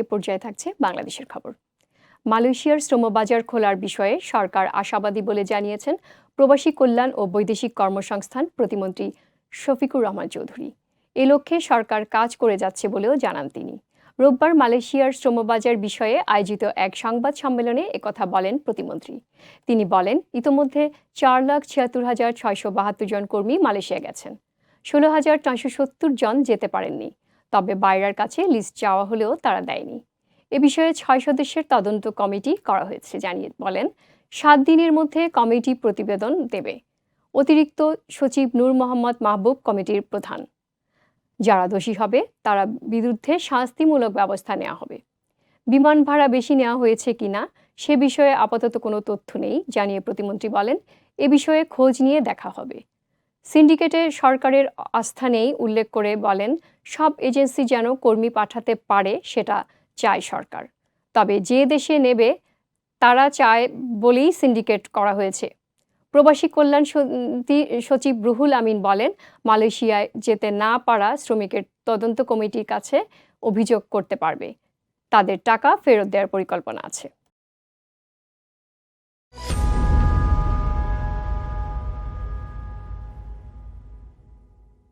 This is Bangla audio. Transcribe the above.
এ পর্যায়ে থাকছে বাংলাদেশের খবর। মালয়েশিয়ার শ্রমবাজার খোলার বিষয়ে সরকার আশাবাদী বলে জানিয়েছেন প্রবাসী কল্যাণ ও বৈদেশিক কর্মসংস্থান প্রতিমন্ত্রী শফিকুর রহমান চৌধুরী। এ লক্ষ্যে সরকার কাজ করে যাচ্ছে বলেও জানান তিনি। রোববার মালয়েশিয়ার শ্রমবাজার বিষয়ে আয়োজিত এক সংবাদ সম্মেলনে একথা বলেন প্রতিমন্ত্রী। তিনি বলেন, ইতোমধ্যে চার লাখ ছিয়াত্তর হাজার ছয়শো বাহাত্তর জন কর্মী মালয়েশিয়া গেছেন। ষোলো হাজার চারশো সত্তর জন যেতে পারেননি। তবে বাইরার কাছে লিস্ট চাওয়া হলেও তারা দেয়নি। এ বিষয়ে ছয় সদস্যের তদন্ত কমিটি করা হয়েছে, জানিয়ে বলেন, সাত দিনের মধ্যে কমিটি প্রতিবেদন দেবে। অতিরিক্ত সচিব নূর মোহাম্মদ মাহবুব কমিটির প্রধান। যারা দোষী হবে, তারা বিরুদ্ধে শাস্তিমূলক ব্যবস্থা নেওয়া হবে। বিমান ভাড়া বেশি নেওয়া হয়েছে কিনা, সে বিষয়ে আপাতত কোনো তথ্য নেই, জানিয়ে প্রতিমন্ত্রী বলেন, এ বিষয়ে খোঁজ নিয়ে দেখা হবে। সিন্ডিকেটে সরকারের আস্থা নেই, উল্লেখ করে বলেন, সব এজেন্সি যেন কর্মী পাঠাতে পারে সেটা চায় সরকার। তবে যে দেশে নেবে, তারা চায় বলেই সিন্ডিকেট করা হয়েছে। প্রবাসী কল্যাণ সচিব রুহুল আমিন বলেন, মালয়েশিয়ায় যেতে না পারা শ্রমিকের তদন্ত কমিটির কাছে অভিযোগ করতে পারবে। তাদের টাকা ফেরত দেওয়ার পরিকল্পনা আছে।